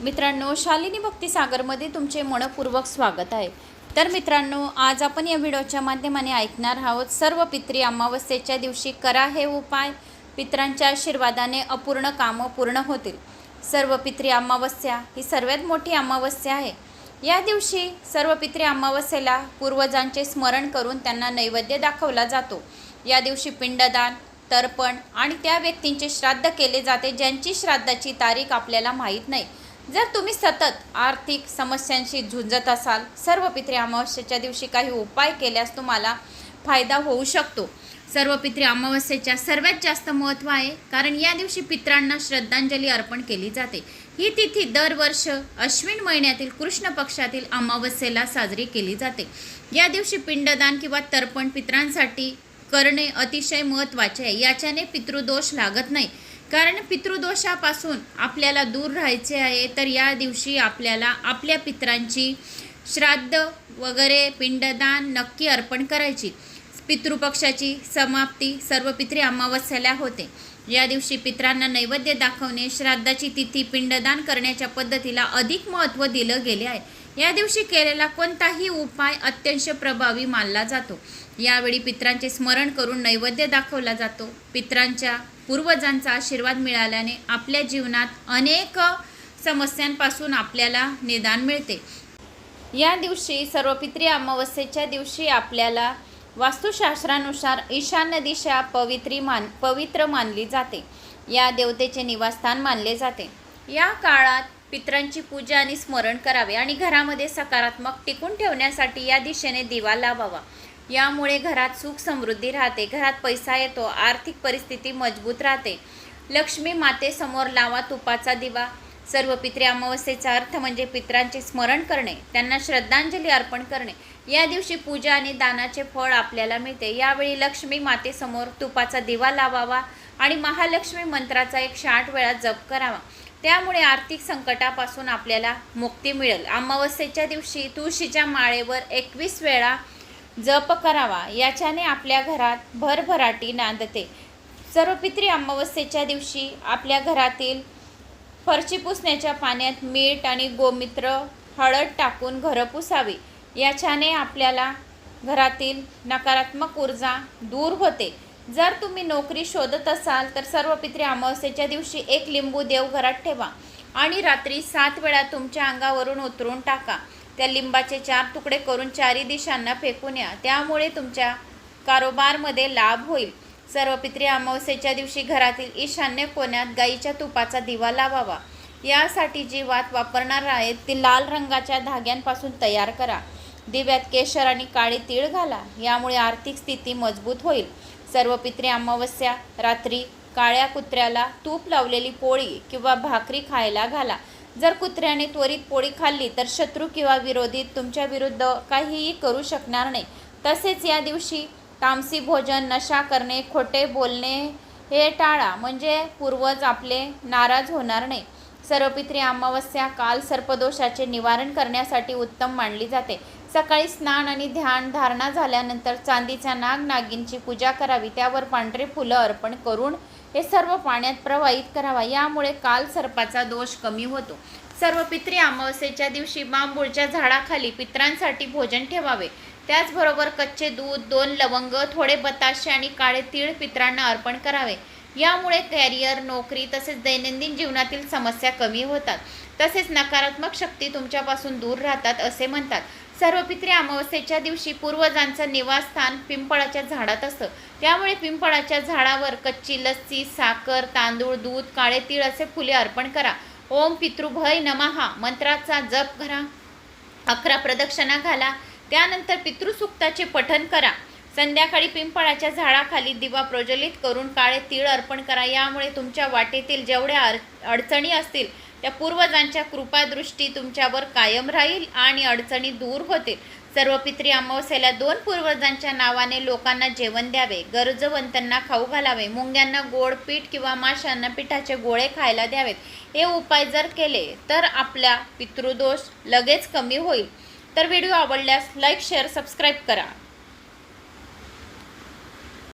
मित्रांनो शालिनी भक्तिसागरमध्ये तुमचे मनपूर्वक स्वागत आहे. तर मित्रांनो आज आपण या व्हिडिओच्या माध्यमाने ऐकणार आहोत सर्व पित्री अमावस्येच्या दिवशी करा हे उपाय. पित्रांच्या आशीर्वादाने अपूर्ण कामं पूर्ण होतील. सर्व पित्री अमावस्या ही सर्वात मोठी अमावस्या आहे. या दिवशी सर्व पित्री अमावस्येला पूर्वजांचे स्मरण करून त्यांना नैवेद्य दाखवला जातो. या दिवशी पिंडदान तर्पण आणि त्या व्यक्तींचे श्राद्ध केले जाते ज्यांची श्राद्धाची तारीख आपल्याला माहीत नाही. जर तुम्ही सतत आर्थिक समस्यांशी झुंजत असाल सर्व पित्री अमावस्येच्या दिवशी काही उपाय केल्यास तुम्हाला फायदा होऊ शकतो. सर्व पित्री अमावस्येच्या सर्वात जास्त महत्त्व आहे कारण या दिवशी पित्रांना श्रद्धांजली अर्पण केली जाते. ही तिथी दरवर्ष अश्विन महिन्यातील कृष्ण पक्षातील अमावस्येला साजरी केली जाते. या दिवशी पिंडदान किंवा तर्पण पित्रांसाठी करणे अतिशय महत्त्वाचे आहे. याच्याने पितृदोष लागत नाही. कारण पितृदोषापासून आपल्याला दूर राहायचे आहे तर या दिवशी आपल्याला आपल्या पित्रांची श्राद्ध वगैरे पिंडदान नक्की अर्पण करायची. पितृपक्षाची समाप्ती सर्व पित्री अमावस्याला होते. या दिवशी पित्रांना नैवेद्य दाखवणे श्राद्धाची तिथी पिंडदान करण्याच्या पद्धतीला अधिक महत्त्व दिलं गेले आहे. या दिवशी केलेला कोणताही उपाय अत्यंत प्रभावी मानला जातो. यावेळी पित्रांचे स्मरण करून नैवेद्य दाखवला जातो. पित्रांच्या पूर्वजांचा आशीर्वाद मिळाल्याने आपल्या जीवनात अनेक समस्यांपासून आपल्याला निदान मिळते. या दिवशी सर्व पित्री अमावस्येच्या दिवशी आपल्याला वास्तुशास्त्रानुसार ईशान्य दिशा पवित्री मान पवित्र मानली जाते. या देवतेचे निवासस्थान मानले जाते. या काळात पित्रांची पूजा आणि स्मरण करावे आणि घरामध्ये सकारात्मक टिकून ठेवण्यासाठी या दिशेने दिवा लावावा. यामुळे घरात सुख समृद्धी राहते. घरात पैसा येतो आर्थिक परिस्थिती मजबूत राहते. लक्ष्मी मातेसमोर लावा तुपाचा दिवा. सर्व पित्रे अमावस्येचा अर्थ म्हणजे पित्रांचे स्मरण करणे त्यांना श्रद्धांजली अर्पण करणे. या दिवशी पूजा आणि दानाचे फळ आपल्याला मिळते. यावेळी लक्ष्मी मातेसमोर तुपाचा दिवा लावावा आणि महालक्ष्मी मंत्राचा एक साठ वेळा जप करावा. त्यामुळे आर्थिक संकटापासून आपल्याला मुक्ती मिळेल. अमावस्येच्या दिवशी तुळशीच्या माळेवर एकवीस वेळा जप करावा याच्याने आपल्या घरात भरभराटी नांदते. सर्व पित्री अमावस्येच्या दिवशी आपल्या घरातील फरची पुसण्याच्या पाण्यात मीठ आणि गोमित्र हळद टाकून घरं पुसावी. याच्याने आपल्याला घरातील नकारात्मक ऊर्जा दूर होते. जर तुम्ही नोकरी शोधत असाल तर सर्व पित्री अमावस्येच्या दिवशी एक लिंबू देव घरात ठेवा आणि रात्री सात वेळा तुमच्या अंगावरून उतरून टाका. त्या लिंबाचे चार तुकडे करून चारी दिशांना फेकून या. त्यामुळे तुमच्या कारोबारमध्ये लाभ होईल. सर्व पित्री अमावस्येच्या दिवशी घरातील ईशान्य कोण्यात गाईच्या तुपाचा दिवा लावावा. यासाठी जी वात वापरणार आहेत ती लाल रंगाच्या धाग्यांपासून तयार करा. दिव्यात केशर आणि काळे तीळ घाला. यामुळे आर्थिक स्थिती मजबूत होईल. सर्व पित्री अमावस्या रात्री काळ्या कुत्र्याला तूप लावलेली पोळी किंवा भाकरी खायला घाला. जर कुत्र्याने त्वरित पोळी खाल्ली तर शत्रू किंवा विरोधी तुमच्या विरुद्ध काहीही करू शकणार नाही. तसेच या दिवशी तामसी भोजन नशा करणे खोटे बोलणे हे टाळा. म्हणजे पूर्वज आपले नाराज होणार नाही. सर्वपित्री अमावस्या काल सर्पदोषाचे निवारण करण्यासाठी उत्तम मानली जाते. सकाळी स्नान आणि ध्यान धारणा झाल्यानंतर चांदीच्या नाग नागिनची पूजा करावी त्यावर पांढरे फुलं अर्पण करून हे सर्व पाण्यात प्रवाहित करावा. यामुळे काल सर्पाचा दोष कमी होतो. सर्व पित्री अमावस्येच्या दिवशी बांबूळच्या झाडाखाली पित्रांसाठी भोजन ठेवावे. त्याचबरोबर कच्चे दूध दोन लवंग थोडे बताशे आणि काळे तीळ पित्रांना अर्पण करावे. यामुळे कॅरियर नोकरी तसेच दैनंदिन जीवनातील समस्या कमी होतात. तसेच नकारात्मक शक्ती तुमच्यापासून दूर राहतात असे म्हणतात. सर्वपित्री अमावस्येच्या दिवशी पूर्वजांचं निवासस्थान पिंपळाच्या झाडात असतं. त्यामुळे पिंपळाच्या झाडावर कच्ची लस्सी साखर तांदूळ दूध काळे तीळ असे फुले अर्पण करा. ओम पितृभय नमहा मंत्राचा जप करा. अकरा प्रदक्षिणा घाला. त्यानंतर पितृसुक्ताचे पठन करा. संध्याकाळी पिंपळाच्या झाडाखाली दिवा प्रज्वलित करून काळे तीळ अर्पण करा. यामुळे तुमच्या वाटेतील जेवढ्या अड अडचणी असतील त्या पूर्वजांच्या कृपादृष्टी तुमच्यावर कायम राहील आणि अडचणी दूर होतील. सर्व पित्री अमावस्येला दोन पूर्वजांच्या नावाने लोकांना जेवण द्यावे गरजवंतांना खाऊ घालावे मुंग्यांना गोड पीठ किंवा माशांना पिठाचे गोळे खायला द्यावेत. हे उपाय जर केले तर आपला पितृदोष लगेच कमी होईल. तर व्हिडिओ आवडल्यास लाईक शेअर सबस्क्राईब करा.